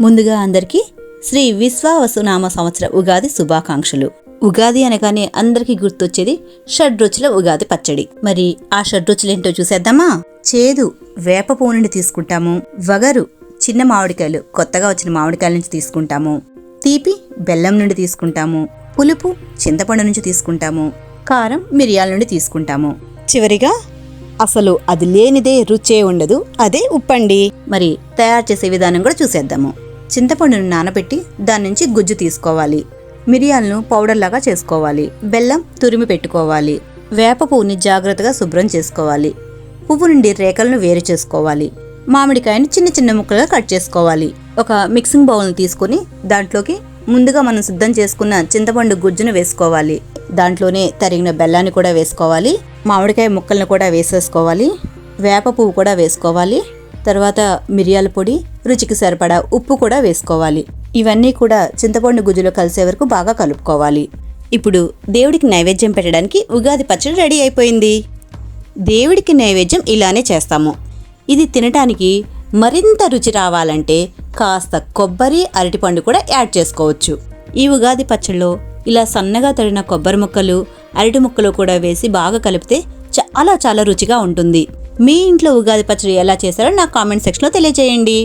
ముందుగా అందరికీ శ్రీ విశ్వావసునామ సంవత్సర ఉగాది శుభాకాంక్షలు. ఉగాది అనగానే అందరికీ గుర్తొచ్చేది షడ్రుచుల ఉగాది పచ్చడి. మరి ఆ షడ్రుచులేంటో చూసేద్దామా? చేదు వేప పువ్వు నుండి తీసుకుంటాము. వగరు చిన్న మామిడికాయలు కొత్తగా వచ్చిన మామిడికాయల నుంచి తీసుకుంటాము. తీపి బెల్లం నుండి తీసుకుంటాము. పులుపు చింతపండు నుంచి తీసుకుంటాము. కారం మిరియాల నుండి తీసుకుంటాము. చివరిగా అసలు అది లేనిదే రుచే ఉండదు అదే ఉప్పండి. మరి తయారు చేసే విధానం కూడా చూసేద్దాము. చింతపండును నానబెట్టి దాని నుంచి గుజ్జు తీసుకోవాలి. మిరియాలను పౌడర్లాగా చేసుకోవాలి. బెల్లం తురిమి పెట్టుకోవాలి. వేప పువ్వుని జాగ్రత్తగా శుభ్రం చేసుకోవాలి. పువ్వు నుండి రేఖలను వేరు చేసుకోవాలి. మామిడికాయని చిన్న చిన్న ముక్కలుగా కట్ చేసుకోవాలి. ఒక మిక్సింగ్ బౌల్ని తీసుకొని దాంట్లోకి ముందుగా మనం సిద్ధం చేసుకున్న చింతపండు గుజ్జును వేసుకోవాలి. దాంట్లోనే తరిగిన బెల్లాన్ని కూడా వేసుకోవాలి. మామిడికాయ ముక్కలను కూడా వేసేసుకోవాలి. వేప పువ్వు కూడా వేసుకోవాలి. తర్వాత మిరియాల పొడి రుచికి సరిపడా ఉప్పు కూడా వేసుకోవాలి. ఇవన్నీ కూడా చింతపండు గుజ్జులో కలిసే వరకు బాగా కలుపుకోవాలి. ఇప్పుడు దేవుడికి నైవేద్యం పెట్టడానికి ఉగాది పచ్చడి రెడీ అయిపోయింది. దేవుడికి నైవేద్యం ఇలానే చేస్తాము. ఇది తినటానికి మరింత రుచి రావాలంటే కాస్త కొబ్బరి అరటిపండు కూడా యాడ్ చేసుకోవచ్చు. ఈ ఉగాది పచ్చడిలో ఇలా సన్నగా తడిన కొబ్బరి ముక్కలు అరటి ముక్కలు కూడా వేసి బాగా కలిపితే చాలా చాలా రుచిగా ఉంటుంది. మీ ఇంట్లో ఉగాది పచ్చడి ఎలా చేశారో నా కామెంట్ సెక్షన్లో తెలియజేయండి.